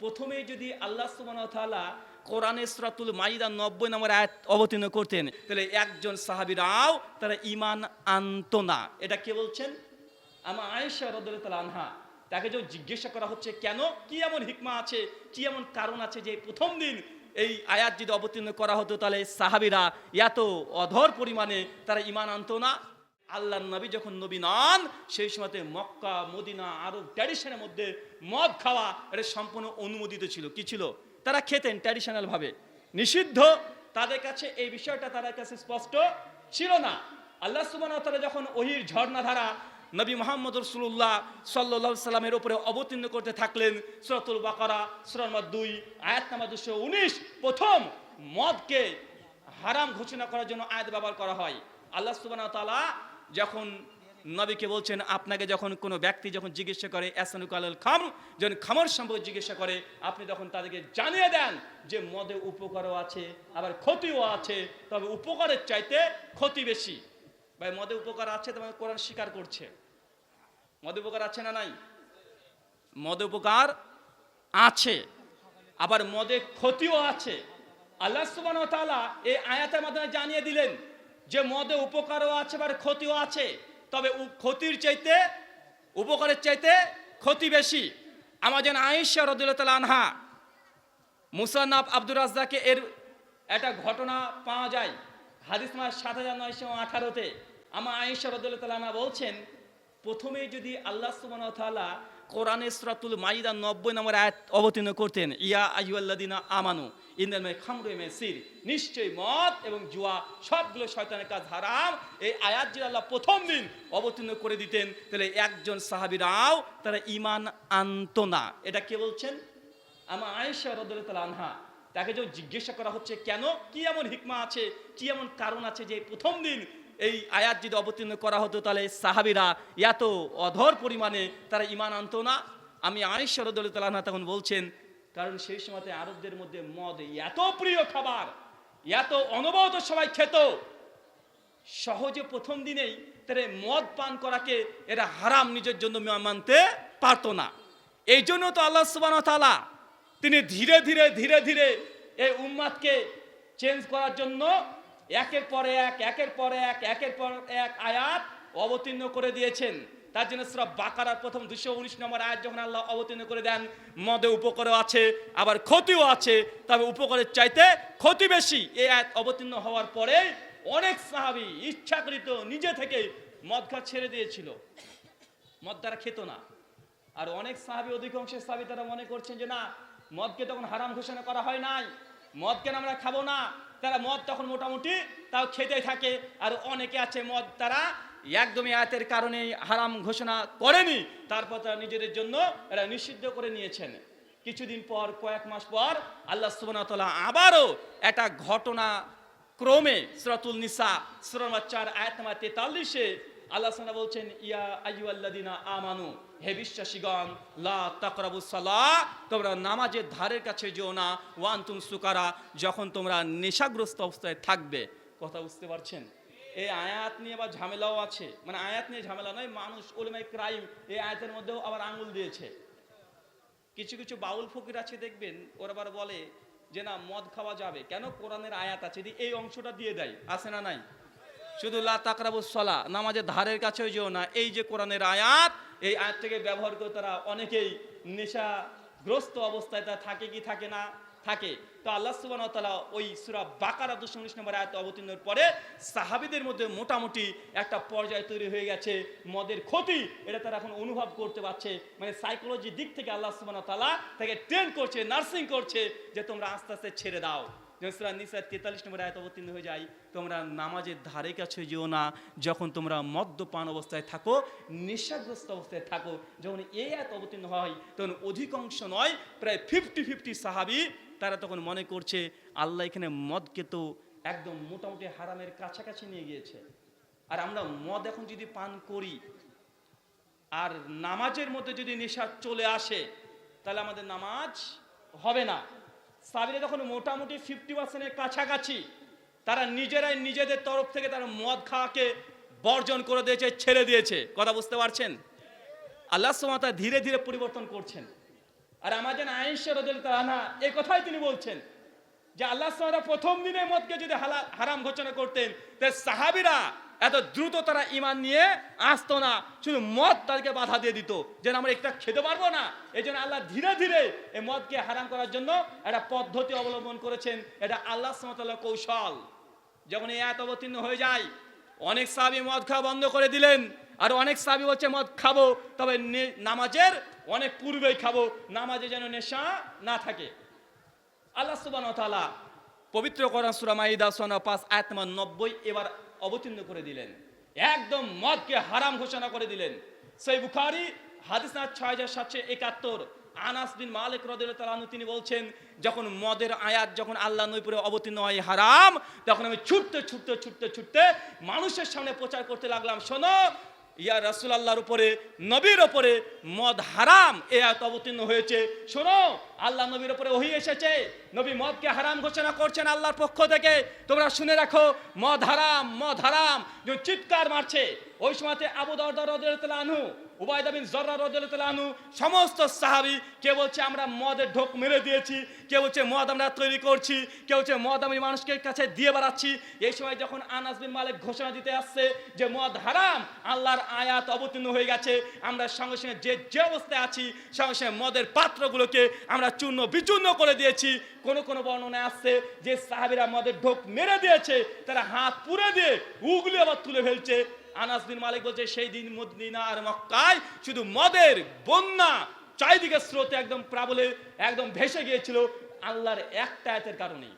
প্রথমেই যদি আল্লাহ তাআলা কোরআনে সূরাতুল মাইদা 90 নম্বর আয়াত অবতীর্ণ করতেন, তাহলে একজন সাহাবীরাও তারা ঈমান আনতো না। এটা কে বলছেন? আমার আয়েশা রাদিয়াল্লাহু তাআলা আনহা। তাকে যে জিজ্ঞাসা করা হচ্ছে, কেন? কি এমন হিকমা আছে? কি এমন কারণ আছে যে প্রথম দিন এই আয়াত যদি অবতীর্ণ করা হতো, তাহলে সাহাবীরা এত অধর পরিমাণে তারা ঈমান আনতো না? আল্লাহ নবী যখন নবী নন, সেই সময়তে মক্কা, মদিনা, আরব ট্র্যাডিশনের মধ্যে মদ খাওয়া এটা সম্পূর্ণ অনুমোদিত ছিল। কি ছিল? তারা খেতেন ট্র্যাডিশনাল ভাবে। নিষিদ্ধ, তাদের কাছে এই বিষয়টা তাদের কাছে স্পষ্ট ছিল না। আল্লাহ ওয়া তাআলা যখন ওহির ঝর্ণাধারা নবী মোহাম্মদ রসুল্লাহ সাল্লাহ সাল্লামের উপরে অবতীর্ণ করতে থাকলেন, সুরাতুল বাকারা, সুরা দুই, আয়াত নাম্বার দুশো উনিশ, প্রথম মদকে হারাম ঘোষণা করার জন্য আয়াত ব্যবহার করা হয়। আল্লাহ সুবহানাহু ওয়া তাআলা যখন নবীকে বলছেন, আপনাকে যখন কোনো ব্যক্তি যখন জিজ্ঞাসা করে এসানুক আল খাম যখন খামর সম্পর্কে জিজ্ঞাসা করে, আপনি তখন তাদেরকে জানিয়ে দেন যে, মদে উপকারও আছে, আবার ক্ষতিও আছে, তবে উপকারের চাইতে ক্ষতি বেশি। ভাই, মদে উপকার আছে তোমাকে কোরআন স্বীকার করছে। মদে উপকার আছে না নাই? মদে উপকার আছে, আবার মদে ক্ষতিও আছে। আল্লাহ তাআলা এই আয়াতের মাধ্যমে জানিয়ে দিলেন যে মদে উপকারও আছে আবার ক্ষতিও আছে, তবে ক্ষতির চাইতে, উপকারের চাইতে ক্ষতি বেশি। আমার যেন আয়েশা রদুল্লাহ আনহা মুসান্নাব আব্দুর রাজ্জাকে এর একটা ঘটনা পাওয়া যায়। হাদিস মাস সাত হাজার নয়শো আঠারোতে। আমার আয়েশা রদুল্লাহ আনহা বলছেন প্রথমেই যদি আল্লাহ তাআলা কোরআনে সূরাতুল মাইদা নব্বই নম্বর আয়াত অবতীর্ণ করতেন, ইয়া আইয়ুহাল্লাযিনা আমানু ইন্দাল মে খামরু মেসির নিশ্চয়ই মদ এবং জুয়া সবগুলো শয়তানের কাজ হারাম। এই আয়াত যদি আল্লাহ প্রথম দিন অবতীর্ণ করে দিতেন, তাহলে একজন সাহাবীরাও তারা ইমান আনতো না। এটা কে বলছেন? আমার আয়েশা রদুল্লাহ আনহা, তাকে যে জিজ্ঞাসা করা হচ্ছে, কেন? কি এমন হিকমা আছে? কি এমন কারণ আছে যে প্রথম দিন এই আয়াত যদি অবতীর্ণ করা হতো, তাহলে সাহাবিরা এত অধর পরিমাণে তারা ইমান আনতো না। আমি আয়েশা রদুল্লাহ আনহা তখন বলছেন, কারণ সেই সময়তে আরবদের মধ্যে মদ এত প্রিয় খাবার, এত অনবরত সবাই খেত। সহজে প্রথম দিনেই তারা মদ পান করাকে এরা হারাম নিজের জন্য মানতে পারতো না। এই জন্য তো আল্লাহ ওয়া তিনি ধীরে ধীরে ধীরে ধীরে এই উম্মাদকে চেঞ্জ করার জন্য একের পরে এক, একের পরে এক, একের পর এক আয়াত অবতীর্ণ করে দিয়েছেন। তার জন্য সূরা বাকারার প্রথম দুশো উনিশ নম্বর আয়াত যখন আল্লাহ অবতীর্ণ করে দেন, মদে উপকারও আছে, আবার ক্ষতিও আছে। তবে উপকারের চাইতে ক্ষতি বেশি। এই আয়াত অবতীর্ণ হওয়ার পরে অনেক সাহাবি ইচ্ছাকৃত নিজে থেকে মদ ছেড়ে দিয়েছিল। মদ তারা খেত না। আর অনেক সাহাবি, অধিকাংশ সাহাবি তারা মনে করছেন যে, না, মদকে তখন হারাম ঘোষণা করা হয় নাই। মদ কেন আমরা খাব না? তারা মদ তখন মোটামুটি তাও খেতে থাকে। আর অনেকে আছে মদ তারা একদমই আয়াতের কারণে হারাম ঘোষণা করেনি। তারপর তারা নিজেদের জন্য এরা নিষিদ্ধ করে নিয়েছেন। কিছুদিন পর, কয়েক মাস পর আল্লাহ তাআলা আবারও একটা ঘটনা ক্রমে সুরাতুল নিসা, সূরা নম্বর চার, আয়াত তেতাল্লিশে আল্লাহ বলছেন, ইয়া আমানু, হে বিশ্বাসীগণ, লা তাকরাবু সালাহ, তোমরা নামাজের ধারের কাছে যেও না ওয়ান তুম সুকারা, যখন তোমরা নেশাগ্রস্ত অবস্থায় থাকবে। কথা বুঝতে পারছেন? এই আয়াত নিয়ে ঝামেলাও আছে। মানে আয়াত নিয়ে ঝামেলা নয়, মানুষ ওলেমাই ক্রাইম এই আয়াতের মধ্যেও আবার আঙুল দিয়েছে। কিছু কিছু বাউল ফকির আছে দেখবেন, ওরা আবার বলে যে, না, মদ খাওয়া যাবে। কেন? কোরআনের আয়াত আছে এই অংশটা দিয়ে দেয়, আছে না নাই? শুধু লা তাকরাবুস সলা নামাজের ধারের কাছেও যেও না। এই যে কোরআনের আয়াত, এই আয়াত থেকে ব্যবহার করে তারা অনেকেই নেশাগ্রস্ত অবস্থায় তা থাকে কি থাকে না, থাকে। তো আল্লাহ তাআলা ওই সূরা বাকারা 219 নম্বর আয়াত অবতীর্ণের পরে সাহাবিদের মধ্যে মোটামুটি একটা পর্যায় তৈরি হয়ে গেছে, মদের ক্ষতি, এটা তারা এখন অনুভব করতে পারছে। মানে সাইকোলজি দিক থেকে আল্লাহ ওয়া তাকে ট্রেন করছে নার্সিং করছে যে তোমরা আস্তে আস্তে ছেড়ে দাও। যেমন সূরা নিসা 43 নম্বর আয়াত অবতীর্ণ হয়ে যায় তোমরা নামাজের ধারে কাছে যেও না যখন তোমরা মদ্যপান অবস্থায় থাকো নেশাগ্রস্ত অবস্থায় থাকো যখন এই আয়াত অবতীর্ণ হয় তখন অধিকাংশ নয় প্রায় ফিফটি ফিফটি সাহাবি তারা তখন মনে করছে আল্লাহ এখানে মদকে তো একদম মোটামুটি হারামের কাছাকাছি নিয়ে গিয়েছে আর আমরা মদ এখন যদি পান করি, আর নামাজের মধ্যে যদি নেশা চলে আসে, তাহলে আমাদের নামাজ হবে না। সাবিরা যখন মোটামুটি ফিফটি পার্সেন্টের কাছাকাছি, তারা নিজেরাই নিজেদের তরফ থেকে তারা মদ খাওয়াকে বর্জন করে দিয়েছে, ছেড়ে দিয়েছে। কথা বুঝতে পারছেন? আল্লাহ সুমাতা ধীরে ধীরে পরিবর্তন করছেন। আর আমাদের আয়েশা রাদিয়াল্লাহু আনহা এই কথাই তিনি বলছেন যে, আল্লাহ সাহারা প্রথম দিনে মদকে যদি হালা- হারাম ঘোষণা করতেন তাই সাহাবিরা এত দ্রুত তারা ইমান নিয়ে আসতো না। শুধু মদ তাদেরকে বাধা দিয়ে দিত যেন আমরা একটা খেতে পারব না। এই জন্য আল্লাহ ধীরে ধীরে এই মদকে হারাম করার জন্য একটা পদ্ধতি অবলম্বন করেছেন। এটা আল্লাহ সামতাল্লাহ কৌশল। যখন এই এত অবতীর্ণ হয়ে যায়, অনেক সাহাবি মদ খাওয়া বন্ধ করে দিলেন। আর অনেক সাহাবি হচ্ছে মদ খাব, তবে নামাজের অনেক পূর্বেই খাব। নামাজে যেন নেশা না থাকে। আল্লাহ সুবহানাহু ওয়া পবিত্র কোরআন সূরা মাইদা সনা পাঁচ, আয়াত নম্বর নব্বই, এবার অবতীর্ণ করে দিলেন। একদম মদকে হারাম ঘোষণা করে দিলেন। সেই বুখারি, হাদিস ছয় হাজার সাতশো একাত্তর। আনাস বিন মালিক রদুল্লাহ তিনি বলছেন, যখন মদের আয়াত যখন আল্লাহ নৈপুরে অবতীর্ণ হয় হারাম, তখন আমি ছুটতে ছুটতে ছুটতে ছুটতে মানুষের সামনে প্রচার করতে লাগলাম। শোনো ইয়া রাসুল আল্লাহর উপরে, নবীর ওপরে মদ হারাম, এ এত অবতীর্ণ হয়েছে। শোনো, আল্লাহ নবীর ওপরে ওহি এসেছে। নবী মদকে হারাম ঘোষণা করছেন আল্লাহর পক্ষ থেকে। তোমরা শুনে রাখো, মদ হারাম মদ হারাম। চিৎকার মারছে, ওই সময়তে আবু দরদার আনহু উবাইদা বিন জর্রা রদিয়াল্লাহু আনহু, সমস্ত সাহাবী, কে বলছে আমরা মদের ঢোক মেরে দিয়েছি কেউ বলছে মদ আমরা তৈরি করছি কেউ বলছে মদ আমি মানুষকে কাছে দিয়ে বেড়াচ্ছি। এই সময় যখন আনাস বিন মালিক ঘোষণা দিতে আসছে যে মদ হারাম, আল্লাহর আয়াত অবতীর্ণ হয়ে গেছে, আমরা সঙ্গে সঙ্গে যে যে অবস্থায় আছি, সঙ্গে সঙ্গে মদের পাত্রগুলোকে আমরা চূর্ণ বিচূর্ণ করে দিয়েছি। কোন কোন বর্ণনায় আসছে যে সাহাবিরা মদের ঢোক মেরে দিয়েছে, তারা হাত পুড়ে দিয়ে, উগলি আবার তুলে ফেলছে। আনাস বিন মালিক বলছে, সেই দিন মদিনা আর মক্কায় শুধু মদের বন্যা চারিদিকে স্রোতে একদম প্রাবলে একদম ভেসে গিয়েছিল আল্লাহর একটা আয়াতের কারণেই।